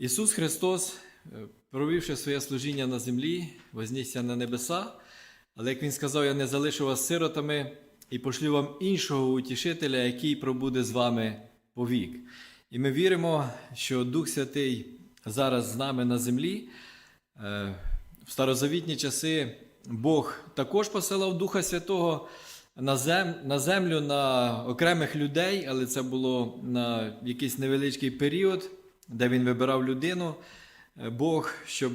Ісус Христос, е, провівши своє служіння на землі, вознісся на небеса, але як Він сказав, я не залишу вас сиротами і пошлю вам іншого утішителя, який пробуде з вами повік. І ми віримо, що Дух Святий зараз з нами на землі. Е, В старозавітні часи Бог також посилав Духа Святого на землю на окремих людей, але це було на якийсь невеличкий період, де він вибирав людину. Е, Бог, щоб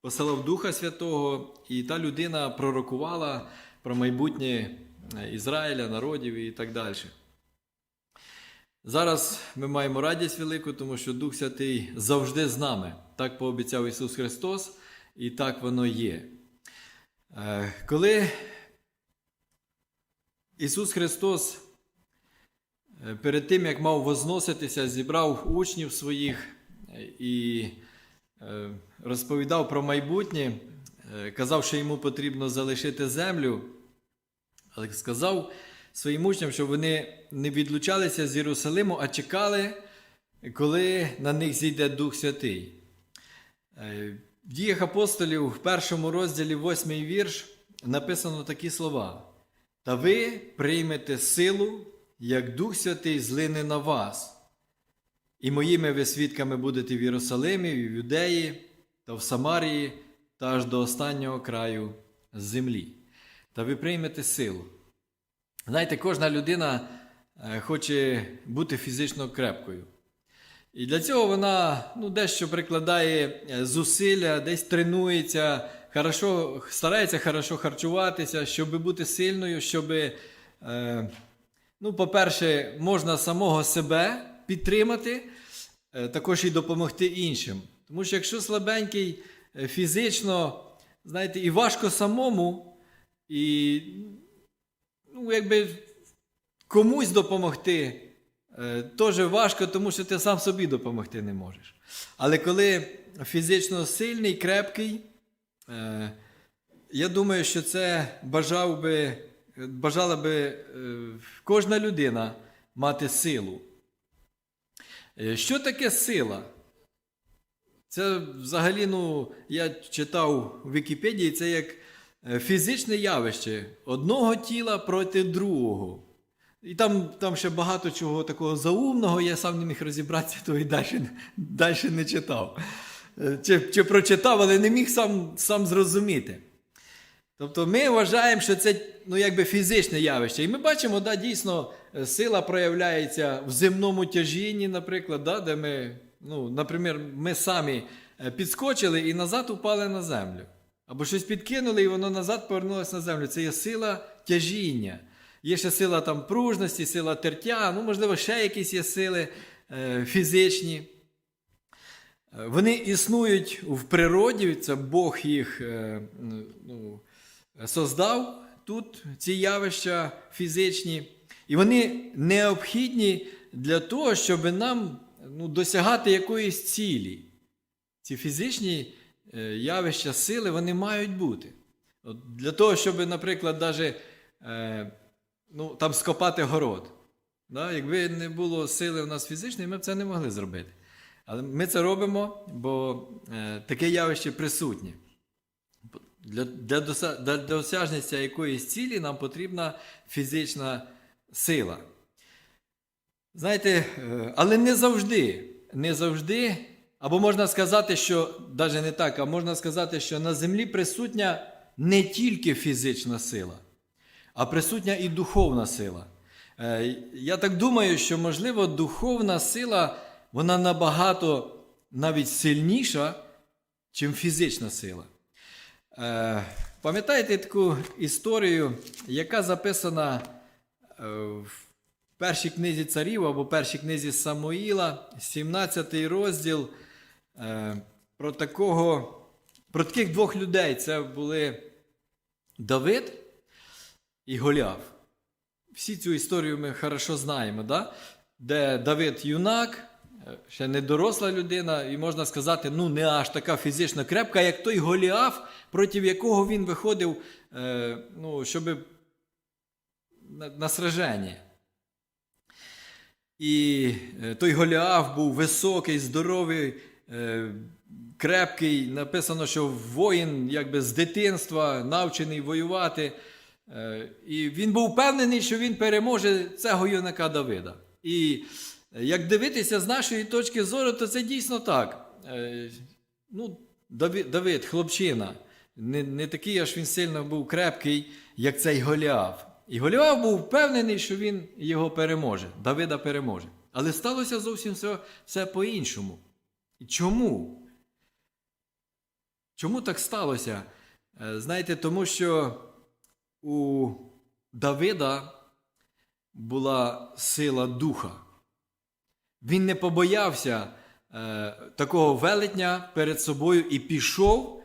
посилав Духа Святого, і та людина пророкувала про майбутнє е, Ізраїля, народів і так далі. Зараз ми маємо радість велику, тому що Дух Святий завжди з нами. Так пообіцяв Ісус Христос, і так воно є. Е, Коли Ісус Христос е, перед тим, як мав возноситися, зібрав учнів своїх е, і е, розповідав про майбутнє, е, казав, що йому потрібно залишити землю, але сказав своїм учням, щоб вони не відлучалися з Єрусалиму, а чекали, коли на них зійде Дух Святий. Е, В діях апостолів в першому розділі, восьмий вірш, написано такі слова: Та ви приймете силу, як Дух Святий злине на вас, і моїми ви свідками будете в Єрусалимі, в Юдеї та в Самарії, та аж до останнього краю землі. Та ви приймете силу. Знаєте, кожна людина е, хоче бути фізично крепкою. І для цього вона ну, дещо прикладає е, зусилля, десь тренується, хорошо, старається хорошо харчуватися, щоб бути сильною, щоб, е, ну, по-перше, можна самого себе підтримати, е, також і допомогти іншим. Тому що якщо слабенький е, фізично, знаєте, і важко самому, і ну, якби комусь допомогти. Е, Теж важко, тому що ти сам собі допомогти не можеш. Але коли фізично сильний, крепкий, я думаю, що це бажав би, бажала би е, кожна людина мати силу. Е, Що таке сила? Це взагалі, ну, я читав в Вікіпедії, це як е, фізичне явище одного тіла проти другого. І там, там ще багато чого такого заумного, я сам не міг розібратися, то і далі, далі не читав. Чи, чи прочитав, але не міг сам, сам зрозуміти. Тобто ми вважаємо, що це ну, якби фізичне явище. І ми бачимо, да, дійсно, е, сила проявляється в земному тяжінні, наприклад, да, де ми, ну, наприклад, ми самі е, підскочили і назад упали на землю. Або щось підкинули, і воно назад повернулося на землю. Це є сила тяжіння. Є ще сила там пружності, сила тертя, ну, можливо, ще якісь є сили е, фізичні. Е, Вони існують в природі, це Бог їх е, ну, создав тут, ці явища фізичні, і вони необхідні для того, щоб нам ну, досягати якоїсь цілі. Ці фізичні е, явища сили вони мають бути. От Для того, щоб, наприклад, навіть е, ну, там скопати город. Да? Якби не було сили в нас фізичної, ми б це не могли зробити. Але ми це робимо, бо е, таке явище присутнє. Для, для, для досяжності якоїсь цілі нам потрібна фізична сила. Знаєте, е, але не завжди, не завжди, або можна сказати, що навіть не так, а можна сказати, що на землі присутня не тільки фізична сила, а присутня і духовна сила. Е, Я так думаю, що, можливо, духовна сила вона набагато навіть сильніша, ніж фізична сила. Е, Пам'ятаєте таку історію, яка записана е, в першій книзі царів або першій книзі Самуїла, 17 розділ е, про такого, про таких двох людей. Це були Давид і Голіаф. Всі цю історію ми хорошо знаємо, да? де Давид юнак, ще не доросла людина, і можна сказати, ну не аж така фізично крепка, як той Голіаф, проти якого він виходив, е, ну, щоб на, сраження. І е, той Голіаф був високий, здоровий, е, крепкий. Написано, що воїн якби з дитинства навчений воювати. І він був впевнений, що він переможе цього юнака Давида. І як дивитися з нашої точки зору, то це дійсно так. Е, Ну, Давид, Давид хлопчина, не, не такий аж він сильно був крепкий, як цей Голіаф. І Голіаф був впевнений, що він його переможе, Давида переможе. Але сталося зовсім все, все по-іншому. Чому? Чому так сталося? Е, Знаєте, тому що у Давида була сила духа. Він не побоявся е, такого велетня перед собою і пішов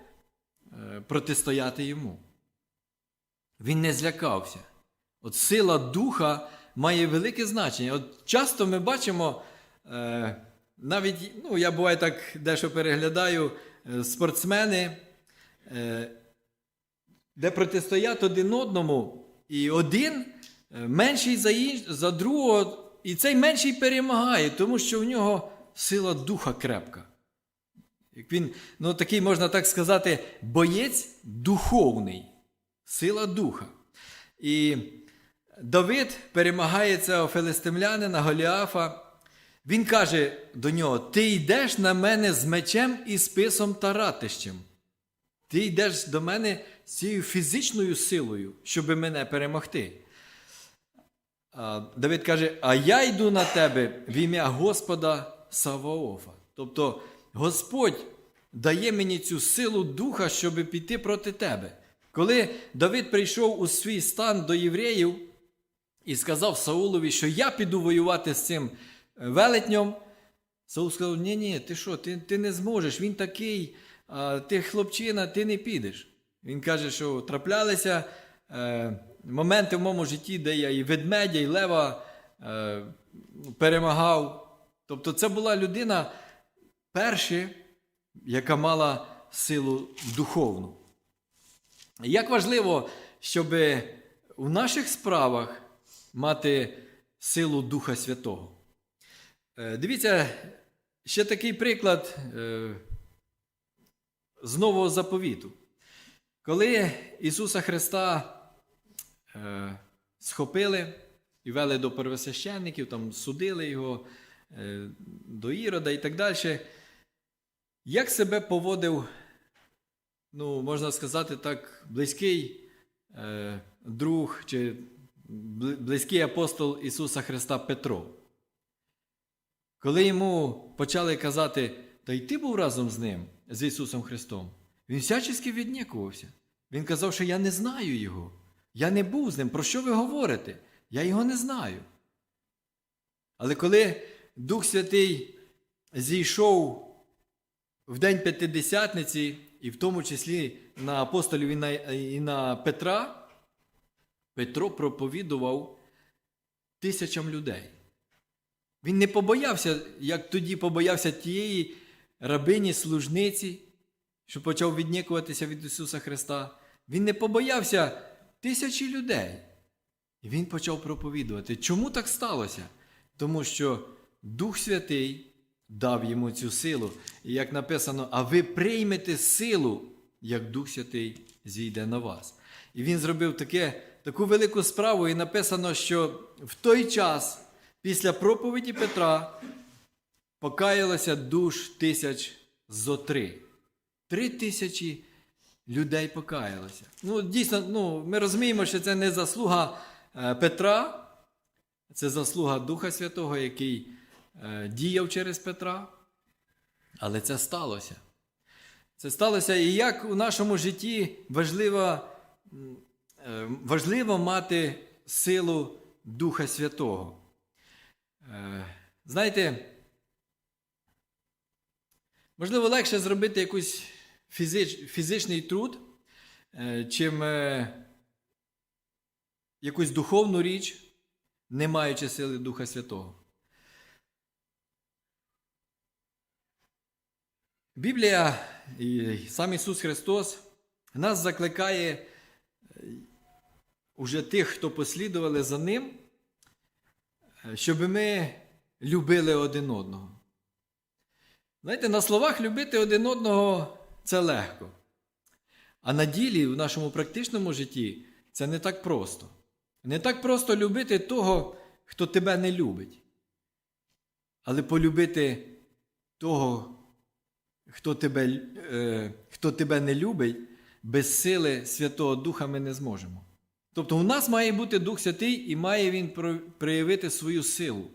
е, протистояти йому. Він не злякався. От сила духа має велике значення. От часто ми бачимо, е, навіть, ну, я буває так дещо переглядаю, е, спортсмени, е, де протистоять один одному, і один е, менший за, інш, за другого, і цей менший перемагає, тому що в нього сила духа крепка. Як він, ну такий, можна так сказати, боєць духовний, сила духа. І Давид перемагає цього филистимлянина Голіафа. Він каже до нього: Ти йдеш на мене з мечем і списом та ратищем. Ти йдеш до мене з цією фізичною силою, щоб мене перемогти. Давид каже: А я йду на тебе в ім'я Господа Саваофа. Тобто Господь дає мені цю силу духа, щоб піти проти тебе. Коли Давид прийшов у свій стан до євреїв і сказав Саулові, що я піду воювати з цим велетнем, Саул сказав: Ні, ні, ти що, ти, ти не зможеш, він такий, ти хлопчина, ти не підеш. Він каже, що траплялися е, моменти в моєму житті, де я і ведмедя, і лева е, перемагав. Тобто, це була людина перша, яка мала силу духовну. Як важливо, щоб в наших справах мати силу Духа Святого. Е, Дивіться, ще такий приклад е, з Нового заповіту. Коли Ісуса Христа е, схопили і вели до первосвященників, там судили його е, до Ірода і так далі, як себе поводив, ну, можна сказати так, близький е, друг чи близький апостол Ісуса Христа Петро? Коли йому почали казати, та й ти був разом з ним, з Ісусом Христом, він всячески віднікувався. Він казав, що я не знаю Його. Я не був з ним. Про що ви говорите? Я його не знаю. Але коли Дух Святий зійшов в день П'ятидесятниці, і в тому числі на апостолів і на, і на Петра, Петро проповідував тисячам людей. Він не побоявся, як тоді побоявся тієї рабині служниці, що почав віднікуватися від Ісуса Христа. Він не побоявся тисячі людей. І він почав проповідувати. Чому так сталося? Тому що Дух Святий дав йому цю силу. І як написано, а ви приймете силу, як Дух Святий зійде на вас. І він зробив таке, таку велику справу, і написано, що в той час, після проповіді Петра, покаялося душ тисяч зо три. Три тисячі людей покаялося. Ну, дійсно, ну, ми розуміємо, що це не заслуга е, Петра, це заслуга Духа Святого, який е, діяв через Петра. Але це сталося. Це сталося і як у нашому житті важливо, е, важливо мати силу Духа Святого. Знаєте, можливо, легше зробити якийсь фізич, фізичний труд, е, чим е, якусь духовну річ, не маючи сили Духа Святого. Біблія і сам Ісус Христос нас закликає е, уже тих, хто послідували за Ним, щоб ми любили один одного. Знаєте, на словах любити один одного це легко. А на ділі, в нашому практичному житті, це не так просто. Не так просто любити того, хто тебе не любить. Але полюбити того, хто тебе, е, хто тебе не любить, без сили Святого Духа ми не зможемо. Тобто у нас має бути Дух Святий і має Він проявити свою силу.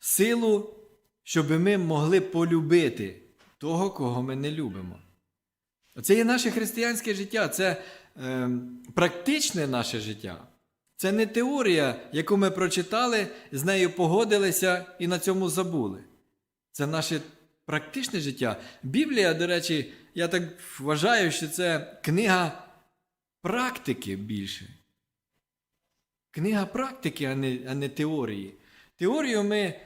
Силу, щоб ми могли полюбити того, кого ми не любимо. Це є наше християнське життя, це е, практичне наше життя. Це не теорія, яку ми прочитали, з нею погодилися і на цьому забули. Це наше практичне життя. Біблія, до речі, я так вважаю, що це книга практики більше. Книга практики, а не, а не теорії. Теорію ми е,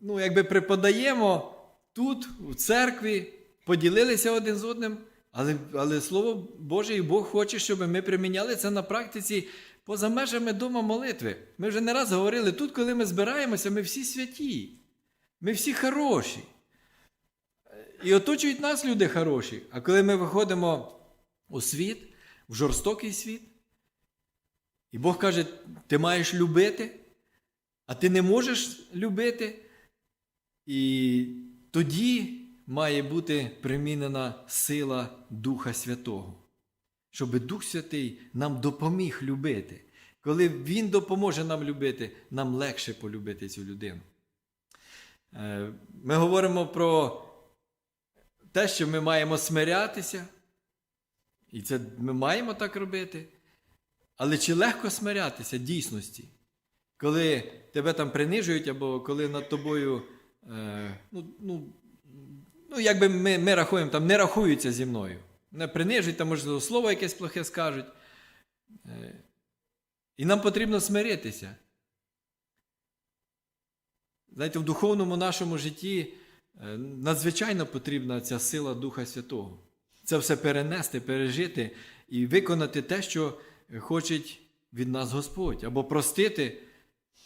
ну, якби преподаємо тут, в церкві, поділилися один з одним, але, але Слово Боже, і Бог хоче, щоб ми приміняли це на практиці поза межами дома молитви. Ми вже не раз говорили, тут, коли ми збираємося, ми всі святі, ми всі хороші. І оточують нас люди хороші. А коли ми виходимо у світ, в жорстокий світ, і Бог каже, ти маєш любити, а ти не можеш любити. І тоді має бути примінена сила Духа Святого, щоб Дух Святий нам допоміг любити. Коли Він допоможе нам любити, нам легше полюбити цю людину. Е, Ми говоримо про те, що ми маємо смирятися, і це ми маємо так робити. Але чи легко смирятися дійсності, коли тебе там принижують, або коли над тобою, е, ну, ну, ну, якби ми, ми рахуємо, там не рахуються зі мною. Не принижують, там, можливо, слово якесь плохе скажуть. Е, і нам потрібно смиритися. Знаєте, в духовному нашому житті е, надзвичайно потрібна ця сила Духа Святого. Це все перенести, пережити і виконати те, що хоче від нас Господь. Або простити.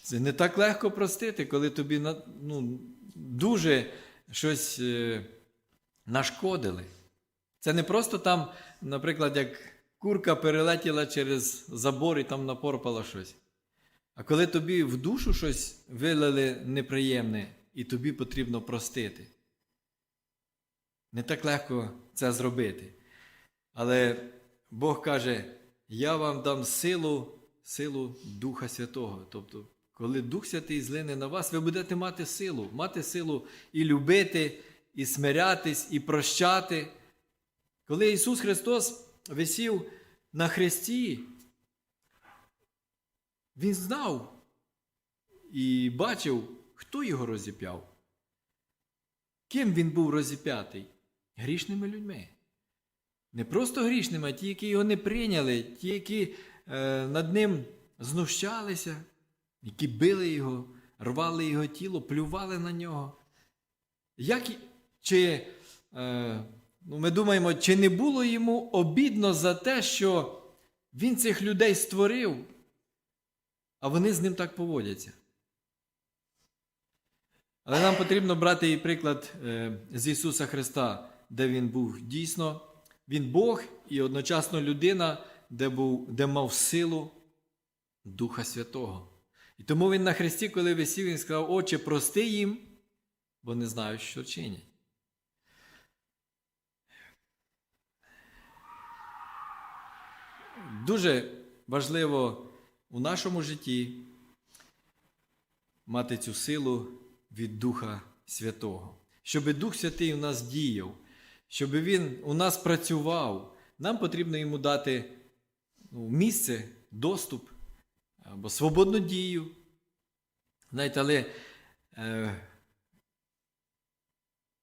Це не так легко простити, коли тобі ну, дуже щось е, нашкодили. Це не просто там, наприклад, як курка перелетіла через забор і там напорпала щось. А коли тобі в душу щось вилили неприємне, і тобі потрібно простити. Не так легко це зробити. Але Бог каже: я вам дам силу, силу Духа Святого. Тобто, коли Дух Святий злине на вас, ви будете мати силу, мати силу і любити, і смирятись, і прощати. Коли Ісус Христос висів на хресті, Він знав і бачив, хто його розіп'яв. Ким він був розіп'ятий? Грішними людьми. Не просто грішними, а ті, які його не прийняли, ті, які е, над ним знущалися, які били його, рвали його тіло, плювали на нього. Як, чи, е, ну, ми думаємо, чи не було йому обідно за те, що він цих людей створив, а вони з ним так поводяться? Але нам потрібно брати і приклад е, з Ісуса Христа, де Він був дійсно, Він Бог і одночасно людина, де, був, де мав силу Духа Святого. І тому Він на Христі, коли висів, Він сказав, Отче, прости їм, бо не знають, що чинять. Дуже важливо у нашому житті мати цю силу від Духа Святого. Щоб Дух Святий у нас діяв, щоб Він у нас працював, нам потрібно йому дати ну, місце, доступ або свободну дію. Знаєте, але е,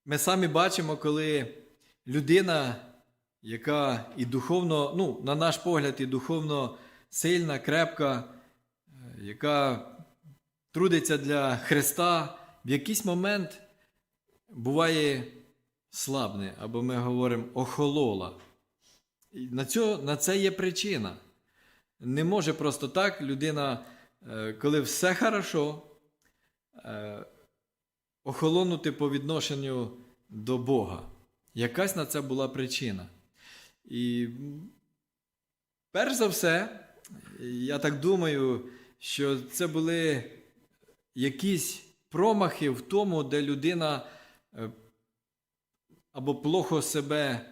ми самі бачимо, коли людина, яка і духовно, ну, на наш погляд, і духовно сильна, крепка, е, яка трудиться для Христа, в якийсь момент буває слабне, або ми говоримо охолола. І на, цьо, на це є причина. Не може просто так людина, е, коли все хорошо, е, охолонути по відношенню до Бога. Якась на це була причина. І перш за все, я так думаю, що це були якісь промахи в тому, де людина е, або плохо себе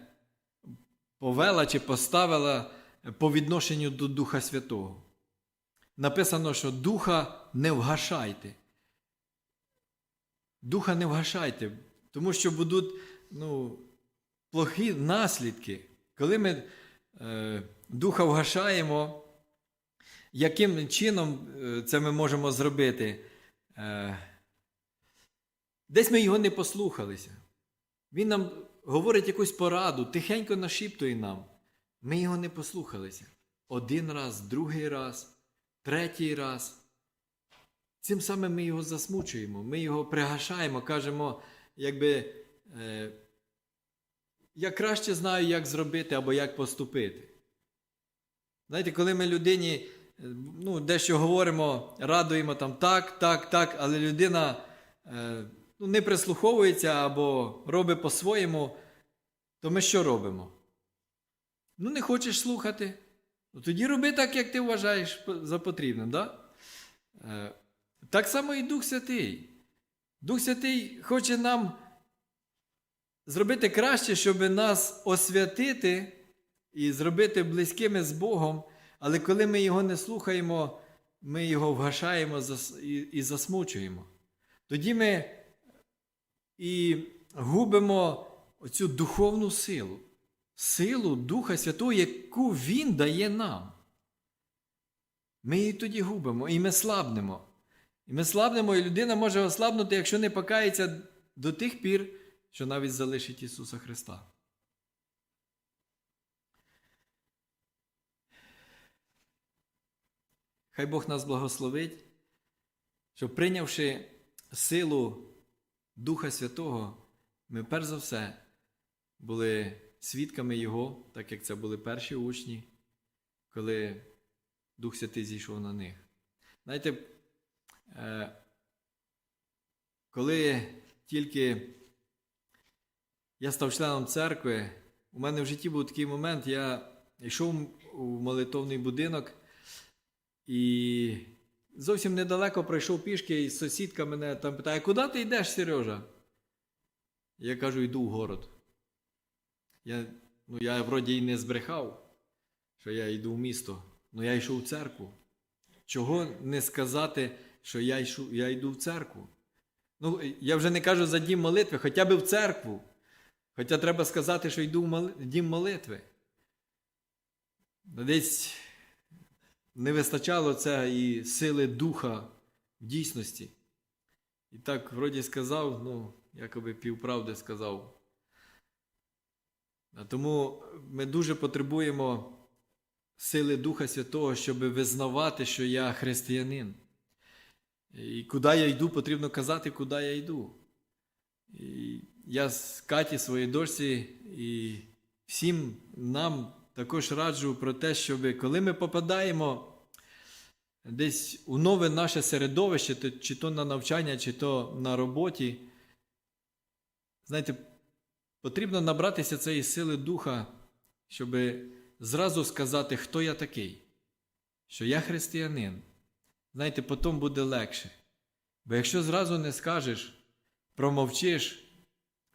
повела чи поставила по відношенню до Духа Святого. Написано, що Духа не вгашайте. Духа не вгашайте, тому що будуть ну, плохі наслідки. Коли ми е, духа вгашаємо, яким чином е, це ми можемо зробити? Е, десь ми його не послухалися. Він нам говорить якусь пораду, тихенько нашіптує нам. Ми його не послухалися. Один раз, другий раз, третій раз. Цим самим ми його засмучуємо, ми його пригашаємо, кажемо, якби е, я краще знаю, як зробити або як поступити. Знаєте, коли ми людині е, ну, дещо говоримо, радуємо там так, так, так, але людина е, ну, не прислуховується або робить по-своєму, то ми що робимо? Ну, не хочеш слухати. Ну, тоді роби так, як ти вважаєш за потрібним. Да? Е, так само і Дух Святий. Дух Святий хоче нам зробити краще, щоб нас освятити і зробити близькими з Богом, але коли ми його не слухаємо, ми його вгашаємо і засмучуємо. Тоді ми і губимо оцю духовну силу, силу Духа Святого, яку Він дає нам. Ми її тоді губимо, і ми слабнемо. І ми слабнемо, і людина може ослабнути, якщо не покається до тих пір, що навіть залишить Ісуса Христа. Хай Бог нас благословить, щоб прийнявши силу Духа Святого, ми перш за все були свідками Його, так як це були перші учні, коли Дух Святий зійшов на них. Знаєте, е, коли тільки я став членом церкви, у мене в житті був такий момент, я йшов у молитовний будинок і зовсім недалеко пройшов пішки, і сусідка мене там питає, куди ти йдеш, Сережа? Я кажу, йду в город. Я, ну, я вроді і не збрехав, що я йду в місто, але я йшов в церкву. Чого не сказати, що я, йшу, я йду в церкву? Ну, я вже не кажу за дім молитви, хоча б в церкву. Хоча треба сказати, що йду в дім молитви. Десь не вистачало це і сили духа в дійсності. І так, вроді сказав, ну, якоби півправди сказав. Тому ми дуже потребуємо сили Духа Святого, щоб визнавати, що я християнин. І куди я йду, потрібно казати, куди я йду. І я з Каті, своїй дочці, і всім нам також раджу про те, щоб коли ми попадаємо десь у нове наше середовище, чи то на навчання, чи то на роботі, знаєте, потрібно набратися цієї сили духа, щоб зразу сказати, хто я такий, що я християнин. Знаєте, потім буде легше. Бо якщо зразу не скажеш, промовчиш,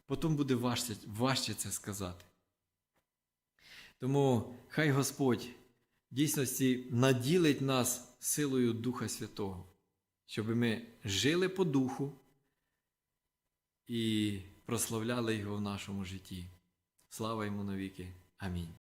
потім буде важче, важче це сказати. Тому хай Господь в дійсності наділить нас силою Духа Святого, щоб ми жили по духу і прославляли Його в нашому житті. Слава йому навіки. Амінь.